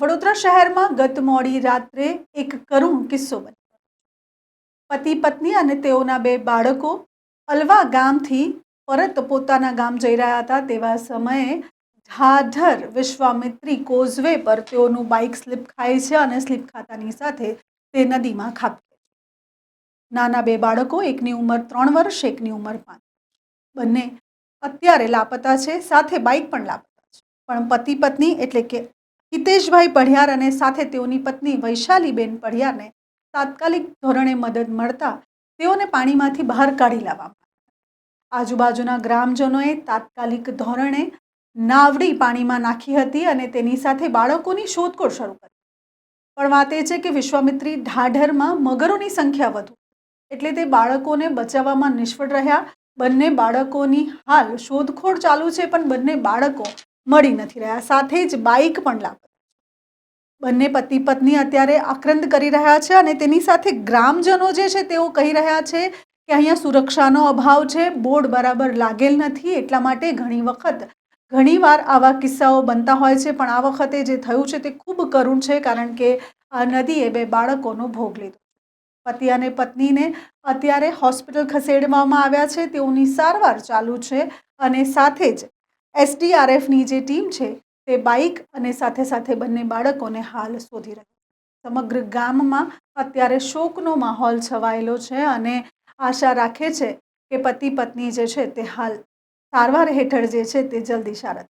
વડોદરા શહેરમાં ગત મોડી રાત્રે એક કરુણ કિસ્સો બન્યો. પતિ, પત્ની અને તેઓના બે બાળકો અલવા ગામથી પરત પોતાના ગામ જઈ રહ્યા હતા તેવા સમયે ઢાઢર વિશ્વામિત્રી કોઝવે પર તેઓનું બાઇક સ્લીપ ખાય છે અને સ્લીપ ખાતાની સાથે તે નદીમાં ખાબકે નાના બે બાળકો, એકની ઉંમર ત્રણ વર્ષ, એકની ઉંમર પાંચ બંને અત્યારે લાપતા છે, સાથે બાઇક પણ લાપતા છે. પણ પતિ, પત્ની એટલે કે હિતેશભાઈ પઢિયાર અને સાથે તેઓની પત્ની વૈશાલીબેન પઢિયારને તાત્કાલિક ધોરણે મદદ મળતા તેઓને પાણીમાંથી બહાર કાઢી લાવવામાં આજુબાજુના ગ્રામજનોએ તાત્કાલિક ધોરણે નાવડી પાણીમાં નાખી હતી અને તેની સાથે બાળકોની શોધખોળ શરૂ કરી. પણ વાત એ છે કે વિશ્વામિત્રી ઢાઢરમાં મગરોની સંખ્યા વધુ. એટલે તે બાળકોને બચાવવામાં નિષ્ફળ રહ્યા. બંને બાળકોની હાલ શોધખોળ ચાલુ છે પણ બંને બાળકો મળી નથી રહ્યા. સાથે જ બાઇક પણ લાપતા. બંને પતિ પત્ની અત્યારે આક્રંદ કરી રહ્યા છે અને તેની સાથે ગ્રામજનો જે છે તેઓ કહી રહ્યા છે કે અહીંયા સુરક્ષાનો અભાવ છે, બોર્ડ બરાબર લાગેલ નથી, એટલા માટે ઘણી વખત ઘણીવાર આવા કિસ્સાઓ બનતા હોય છે, પણ આ વખતે જે થયું છે તે ખૂબ કરુણ છે, કારણ કે આ નદીએ બે બાળકોનો ભોગ લીધો. પતિ અને પત્નીને અત્યારે હોસ્પિટલ ખસેડવામાં આવ્યા છે, તેઓની સારવાર ચાલુ છે અને સાથે જ એસડીઆરએફની જે ટીમ છે, તે બાઇક અને સાથે સાથે બંને બાળકોને હાલ શોધી રહી સમગ્ર ગામમાં અત્યારે શોકનો માહોલ છવાયેલો છે અને આશા રાખે છે કે પતિ પત્ની જે છે, તે હાલ સારવાર હેઠળ જે છે, તે જલ્દી સારા